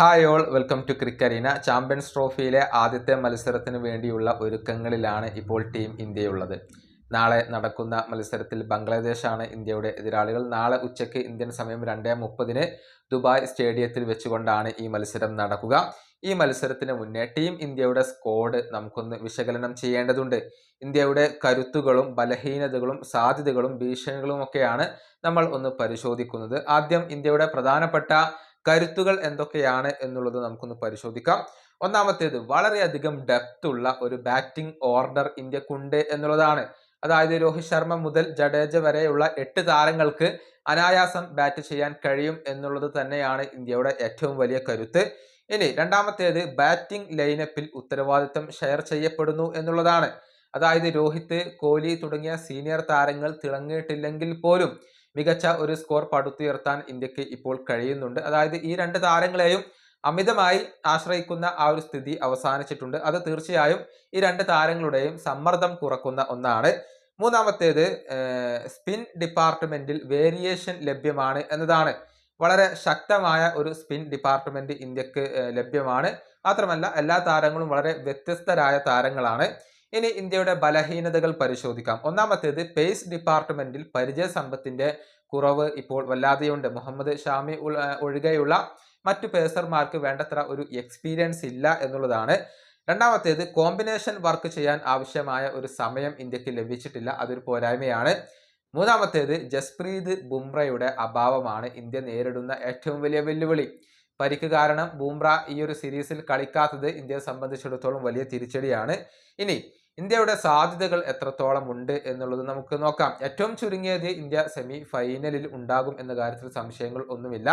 Hi all welcome to Crickarena Champions ട്രോഫിയിലെ ആദ്യത്തെ മത്സരത്തിന് വേണ്ടിയുള്ള ഒരുക്കങ്ങളിലാണ് ഇപ്പോൾ ടീം ഇന്ത്യയുള്ളത്. നാളെ നടക്കുന്ന മത്സരത്തിൽ ബംഗ്ലാദേശാണ് ഇന്ത്യയുടെ എതിരാളികൾ. നാളെ ഉച്ചയ്ക്ക് ഇന്ത്യൻ സമയം രണ്ടേ മുപ്പതിന് ദുബായ് സ്റ്റേഡിയത്തിൽ വെച്ചുകൊണ്ടാണ് ഈ മത്സരം നടക്കുക. ഈ മത്സരത്തിന് മുന്നേ ടീം ഇന്ത്യയുടെ സ്കോഡ് നമുക്കൊന്ന് വിശകലനം ചെയ്യേണ്ടതുണ്ട്. ഇന്ത്യയുടെ കരുത്തുകളും ബലഹീനതകളും സാധ്യതകളും ഭീഷണികളും ഒക്കെയാണ് നമ്മൾ ഒന്ന് പരിശോധിക്കുന്നത്. ആദ്യം ഇന്ത്യയുടെ പ്രധാനപ്പെട്ട കരുത്തുകൾ എന്തൊക്കെയാണ് എന്നുള്ളത് നമുക്കൊന്ന് പരിശോധിക്കാം. ഒന്നാമത്തേത് വളരെയധികം ഡെപ്ത് ഉള്ള ഒരു ബാറ്റിംഗ് ഓർഡർ ഇന്ത്യക്കുണ്ട് എന്നുള്ളതാണ്. അതായത് രോഹിത് ശർമ്മ മുതൽ ജഡേജ വരെയുള്ള എട്ട് താരങ്ങൾക്ക് അനായാസം ബാറ്റ് ചെയ്യാൻ കഴിയും എന്നുള്ളത് തന്നെയാണ് ഇന്ത്യയുടെ ഏറ്റവും വലിയ കരുത്ത്. ഇനി രണ്ടാമത്തേത് ബാറ്റിംഗ് ലൈനപ്പിൽ ഉത്തരവാദിത്തം ഷെയർ ചെയ്യപ്പെടുന്നു എന്നുള്ളതാണ്. അതായത് രോഹിത് കോഹ്ലി തുടങ്ങിയ സീനിയർ താരങ്ങൾ തിളങ്ങിയിട്ടില്ലെങ്കിൽ പോലും മികച്ച ഒരു സ്കോർ പടുത്തുയർത്താൻ ഇന്ത്യയ്ക്ക് ഇപ്പോൾ കഴിയുന്നുണ്ട്. അതായത് ഈ രണ്ട് താരങ്ങളെയും അമിതമായി ആശ്രയിക്കുന്ന ആ ഒരു സ്ഥിതി അവസാനിച്ചിട്ടുണ്ട്. അത് തീർച്ചയായും ഈ രണ്ട് താരങ്ങളുടെയും സമ്മർദ്ദം കുറക്കുന്ന ഒന്നാണ്. മൂന്നാമത്തേത് സ്പിൻ ഡിപ്പാർട്ട്മെന്റിൽ വേരിയേഷൻ ലഭ്യമാണ് എന്നതാണ്. വളരെ ശക്തമായ ഒരു സ്പിൻ ഡിപ്പാർട്ട്മെന്റ് ഇന്ത്യയ്ക്ക് ലഭ്യമാണ്. മാത്രമല്ല എല്ലാ താരങ്ങളും വളരെ വ്യത്യസ്തരായ താരങ്ങളാണ്. ഇനി ഇന്ത്യയുടെ ബലഹീനതകൾ പരിശോധിക്കാം. ഒന്നാമത്തേത് പേസ് ഡിപ്പാർട്ട്മെന്റിൽ പരിചയ സമ്പത്തിന്റെ കുറവ് ഇപ്പോൾ വല്ലാതെയുണ്ട്. മുഹമ്മദ് ഷാമി ഒഴികെയുള്ള മറ്റു പേസർമാർക്ക് വേണ്ടത്ര ഒരു എക്സ്പീരിയൻസ് ഇല്ല എന്നുള്ളതാണ്. രണ്ടാമത്തേത് കോമ്പിനേഷൻ വർക്ക് ചെയ്യാൻ ആവശ്യമായ ഒരു സമയം ഇന്ത്യയ്ക്ക് ലഭിച്ചിട്ടില്ല. അതൊരു പോരായ്മയാണ്. മൂന്നാമത്തേത് ജസ്പ്രീത് ബുംറയുടെ അഭാവമാണ് ഇന്ത്യ നേരിടുന്ന ഏറ്റവും വലിയ വെല്ലുവിളി. പരിക്ക് കാരണം ബുംറ ഈ ഒരു സീരീസിൽ കളിക്കാത്തത് ഇന്ത്യയെ സംബന്ധിച്ചിടത്തോളം വലിയ തിരിച്ചടിയാണ്. ഇനി ഇന്ത്യയുടെ സാധ്യതകൾ എത്രത്തോളം ഉണ്ട് എന്നുള്ളത് നമുക്ക് നോക്കാം. ഏറ്റവും ചുരുങ്ങിയത് ഇന്ത്യ സെമി ഫൈനലിൽ ഉണ്ടാകും എന്ന കാര്യത്തിൽ സംശയങ്ങൾ ഒന്നുമില്ല.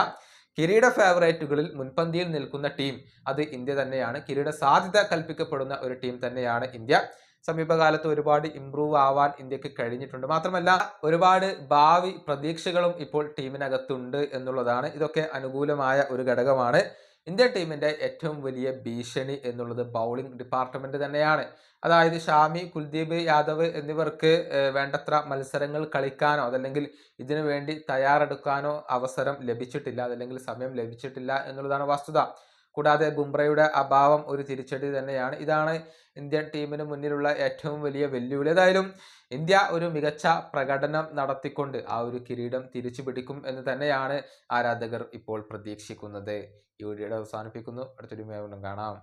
കിരീട ഫേവറേറ്റുകളിൽ മുൻപന്തിയിൽ നിൽക്കുന്ന ടീം അത് ഇന്ത്യ തന്നെയാണ്. കിരീട സാധ്യത കൽപ്പിക്കപ്പെടുന്ന ഒരു ടീം തന്നെയാണ് ഇന്ത്യ. സമീപകാലത്ത് ഒരുപാട് ഇംപ്രൂവ് ആവാൻ ഇന്ത്യയ്ക്ക് കഴിഞ്ഞിട്ടുണ്ട്. മാത്രമല്ല ഒരുപാട് ഭാവി പ്രതീക്ഷകളും ഇപ്പോൾ ടീമിനകത്തുണ്ട് എന്നുള്ളതാണ്. ഇതൊക്കെ അനുകൂലമായ ഒരു ഘടകമാണ്. ഇന്ത്യൻ ടീമിന്റെ ഏറ്റവും വലിയ ഭീഷണി എന്നുള്ളത് ബൗളിംഗ് ഡിപ്പാർട്ട്മെന്റ് തന്നെയാണ്. അതായത് ഷാമി കുൽദീപ് യാദവ് എന്നിവർക്ക് വേണ്ടത്ര മത്സരങ്ങൾ കളിക്കാനോ അതല്ലെങ്കിൽ ഇതിനു വേണ്ടി തയ്യാറെടുക്കാനോ അവസരം ലഭിച്ചിട്ടില്ല അതല്ലെങ്കിൽ സമയം ലഭിച്ചിട്ടില്ല എന്നുള്ളതാണ് വസ്തുത. കൂടാതെ ബുംറയുടെ അഭാവം ഒരു തിരിച്ചടി തന്നെയാണ്. ഇതാണ് ഇന്ത്യൻ ടീമിന് മുന്നിലുള്ള ഏറ്റവും വലിയ വെല്ലുവിളി. ഏതായാലും ഇന്ത്യ ഒരു മികച്ച പ്രകടനം നടത്തിക്കൊണ്ട് ആ ഒരു കിരീടം തിരിച്ചു പിടിക്കും എന്ന് തന്നെയാണ് ആരാധകർ ഇപ്പോൾ പ്രതീക്ഷിക്കുന്നത്. ഈ വീഡിയോയുടെ അവസാനിപ്പിക്കുന്നു. അടുത്തൊരു കാണാം.